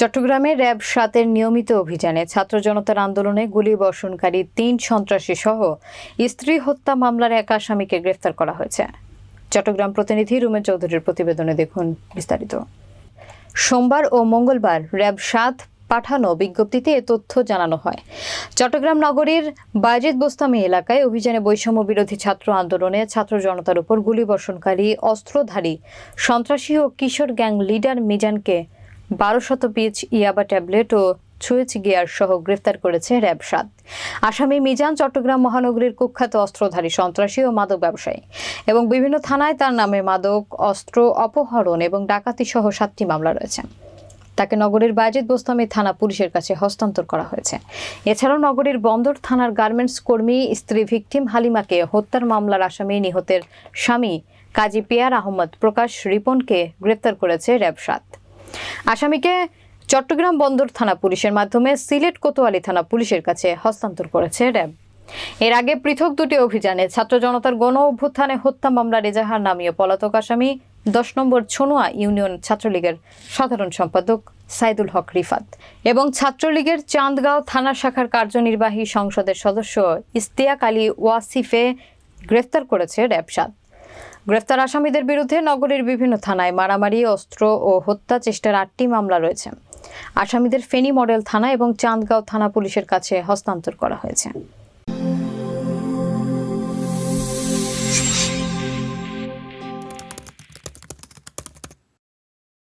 চট্টগ্রামে র্যাব সাতের নিয়মিত অভিযানে ছাত্র জনতার আন্দোলনে গুলি বর্ষণকারী তিন সন্ত্রাসী সহ স্ত্রী হত্যা মামলার এক আসামিকে গ্রেফতার করা হয়েছে। চট্টগ্রাম প্রতিনিধি রুমেন চৌধুরীর প্রতিবেদনে দেখুন বিস্তারিত। সোমবার ও মঙ্গলবার র্যাব সাত পাঠানো বিজ্ঞপ্তিতে এ তথ্য জানানো হয়। চট্টগ্রাম নগরীর বায়েজিদ বোস্তামি এলাকায় অভিযানে বৈষম্য বিরোধী ছাত্র আন্দোলনে ছাত্র জনতার উপর গুলিবর্ষণকারী অস্ত্রধারী সন্ত্রাসী ও কিশোর গ্যাং লিডার মিজানকে বারো শত পিচ ইয়াবা ট্যাবলেট ও সুইচ গিয়ার সহ গ্রেফতার করেছে র্যাব সাত। আসামি মিজান চট্টগ্রাম মহানগরীর কুখ্যাত অস্ত্রধারী সন্ত্রাসী ও মাদক ব্যবসায়ী এবং বিভিন্ন থানায় তার নামে মাদক, অস্ত্র অপহরণ এবং ডাকাতি সহ সাতটি মামলা রয়েছে। তাকে নগরের বাজিদ বোস্তামি থানা পুলিশের কাছে হস্তান্তর করা হয়েছে। এছাড়াও নগরীর বন্দর থানার গার্মেন্টস কর্মী, স্ত্রী ভিকটিম হালিমাকে হত্যার মামলার আসামি নিহতের স্বামী কাজী পিয়ার আহমদ প্রকাশ রিপনকে গ্রেপ্তার করেছে র্যাব সাত। আসামিকে চট্টগ্রাম বন্দর থানা পুলিশের মাধ্যমে সিলেট কোতোয়ালি থানা পুলিশের কাছে হস্তান্তর করেছে র্যাব। এর আগে পৃথক দুটি অভিযানে ছাত্র জনতার গণ অভ্যুত্থানে হত্যা মামলার এজাহার নামিয়ে পলাতক আসামি, দশ নম্বর ছনুয়া ইউনিয়ন ছাত্রলীগের সাধারণ সম্পাদক সাইদুল হক রিফাত এবং ছাত্রলীগের চান্দগাঁও থানা শাখার কার্যনির্বাহী সংসদের সদস্য ইস্তিয়াক আলী ওয়াসিফে গ্রেফতার করেছে র্যাব সাত। গ্রেফতার আসামিদের বিরুদ্ধে নগরীর বিভিন্ন থানায় মারামারি, অস্ত্র ও হত্যা চেষ্টার আটটি মামলা রয়েছে। আসামিদের ফেনী মডেল থানা এবং চান্দগাঁও থানা পুলিশের কাছে হস্তান্তর করা হয়েছে।